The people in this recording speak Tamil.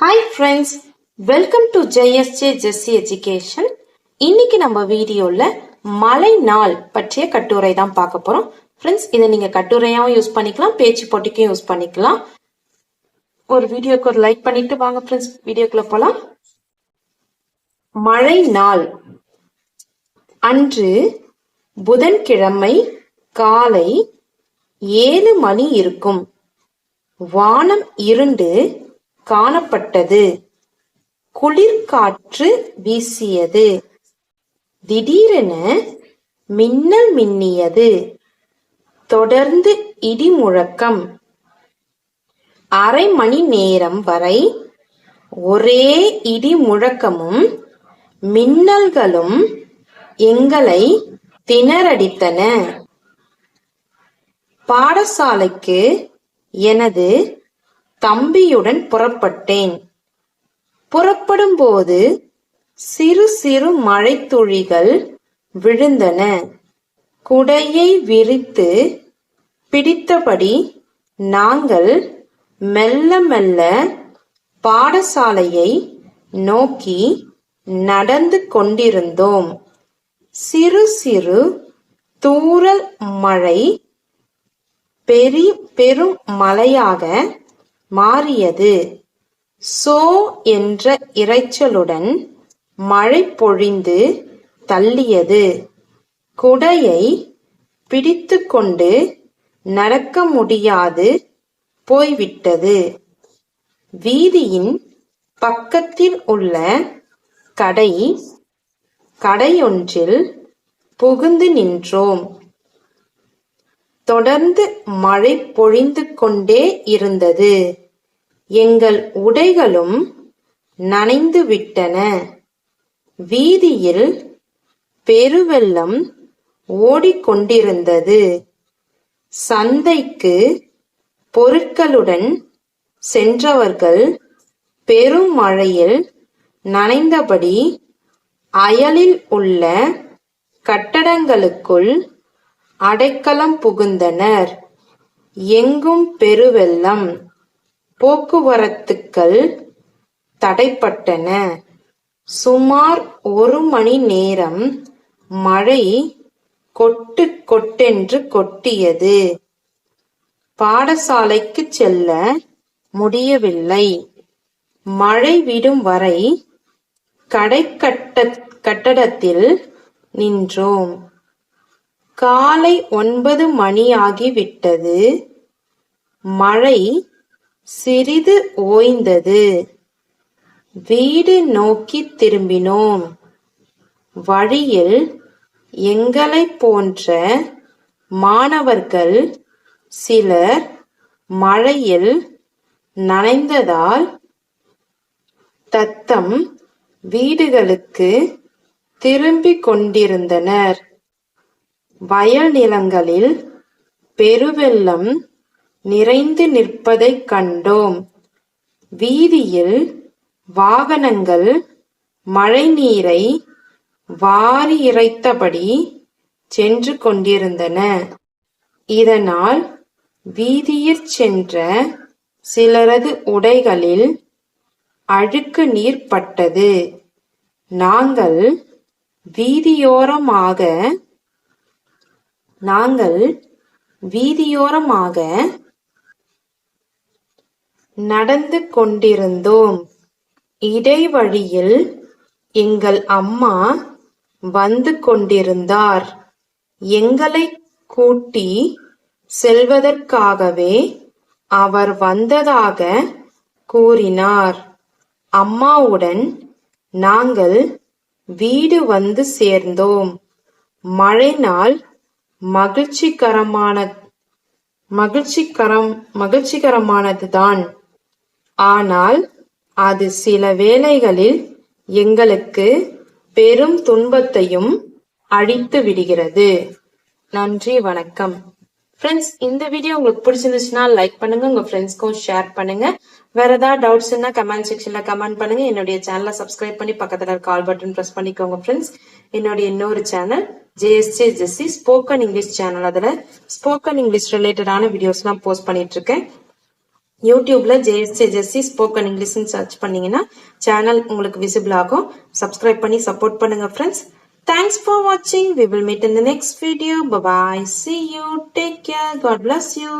Hi friends welcome to JSJ Jessy education இன்னைக்கு நம்ம வீடியோவில் மழை நாள் பற்றிய கட்டுரை தான் பார்க்க போகிறோம் ஃப்ரெண்ட்ஸ் இதை நீங்கள் கட்டுரையாகவும் யூஸ் பண்ணிக்கலாம் பேச்சு போட்டிக்கும் யூஸ் பண்ணிக்கலாம். ஒரு வீடியோக்கு ஒரு லைக் பண்ணிட்டு வாங்க ஃப்ரெண்ட்ஸ் வீடியோக்குள்ள போகலாம் மழை நாள். அன்று புதன்கிழமை காலை ஏழு மணி இருக்கும். வானம் இருண்டு காணப்பட்டது. குளிர்காற்று வீசியது. திடீரென மின்னல் மின்னியது. தொடர்ந்து இடி முழக்கம். அரை மணி நேரம் வரை ஒரே இடி முழக்கமும் மின்னல்களும் எங்களை திணறடித்தன. பாடசாலைக்கு எனது தம்பியுடன் புறப்பட்டேன். புறப்படும்போது சிறு சிறு மழைத்துளிகள் விழுந்தன. குடையை விரித்து பிடித்தபடி நாங்கள் மெல்ல மெல்ல பாடசாலையை நோக்கி நடந்து கொண்டிருந்தோம். சிறு சிறு தூறல் மழை பெரி பெரும் மலையாக மாறியது. சோ என்ற இரைச்சலுடன் மழை பொழிந்து தள்ளியது. குடையை பிடித்துக்கொண்டு நடக்க முடியாது போய்விட்டது. வீதியின் பக்கத்தில் உள்ள கடை கடையொன்றில் புகுந்து நின்றோம். தொடர்ந்து மழை பொழிந்து கொண்டே இருந்தது. எங்கள் உடைகளும் நனைந்து விட்டன. வீதியில் பெருவெள்ளம் ஓடிக்கொண்டிருந்தது. சந்தைக்கு பொருட்களுடன் சென்றவர்கள் பெரும் மழையில் நனைந்தபடி அயலில் உள்ள கட்டடங்களுக்குள் அடைக்கலம் புகுந்தனர். எங்கும் பெருவெள்ளம் போக்குவரத்துக்கள் தடைப்பட்டன. சுமார் ஒரு மணி நேரம் மழை கொட்டு கொட்டென்று கொட்டியது. பாடசாலைக்கு செல்ல முடியவில்லை. மழை விடும் வரை கடைக்கட்ட கட்டடத்தில் நின்றோம். காலை ஒன்பது மணியாகிவிட்டது. மழை சிறிது ஓய்ந்தது. வீடு நோக்கி திரும்பினோம். வழியில் எங்களைப் போன்ற மாணவர்கள் சிலர் மழையில் நனைந்ததால் தத்தம் வீடுகளுக்கு திரும்பிக் கொண்டிருந்தனர். வயல் நிலங்களில் பெருவெள்ளம் நிறைந்து நிற்பதைக் கண்டோம். வீதியில் வாகனங்கள் மழைநீரை வாரி இறைத்தபடி சென்று கொண்டிருந்தன. இதனால் வீதியிற் சென்ற சிலரது உடைகளில் அழுக்கு நீர் பட்டது. நாங்கள் வீதியோரமாக நாங்கள் வீதியோரமாக நடந்து கொண்டிருந்தோம். இடைவழியில் எங்கள் அம்மா வந்து கொண்டிருந்தார். எங்களை கூட்டி செல்வதற்காகவே அவர் வந்ததாக கூறினார். அம்மாவுடன் நாங்கள் வீடு வந்து சேர்ந்தோம். மழை நாள் மகிழ்ச்சிகரமான மகிழ்ச்சிகரம் மகிழ்ச்சிகரமானதுதான். ஆனால் அது சில வேளைகளில் எங்களுக்கு பெரும் துன்பத்தையும் அழித்து விடுகிறது. நன்றி வணக்கம். ஃப்ரெண்ட்ஸ் இந்த வீடியோ உங்களுக்கு பிடிச்சிருந்துச்சுன்னா லைக் பண்ணுங்க உங்க ஃப்ரெண்ட்ஸ்க்கும் ஷேர் பண்ணுங்க. வேற ஏதாவது டவுட்ஸ் இருந்தா கமெண்ட் செக்ஷன்ல கமெண்ட் பண்ணுங்க. என்னுடைய சேனலை சப்ஸ்கிரைப் பண்ணி பக்கத்துல கால் பட்டன் பிரஸ் பண்ணிக்கோங்க ஃப்ரெண்ட்ஸ் என்னுடைய இன்னொரு channel JSJ Jessy spoken English channel அதில் ஸ்போக்கன் இங்கிலீஷ் ரிலேட்டடான வீடியோஸ்லாம் போஸ்ட் பண்ணிட்டு இருக்கேன். யூடியூப்ல ஜேஎஸ்ஜே ஜெஸ்ஸி ஸ்போக்கன் இங்கிலீஷ்னு சர்ச் பண்ணீங்கன்னா சேனல் உங்களுக்கு விசிபிள் ஆகும். சப்ஸ்கிரைப் பண்ணி சப்போர்ட் பண்ணுங்க ஃப்ரெண்ட்ஸ் தேங்க்ஸ் ஃபார் வாட்சிங் we will meet in the next video bye bye see you take care God bless you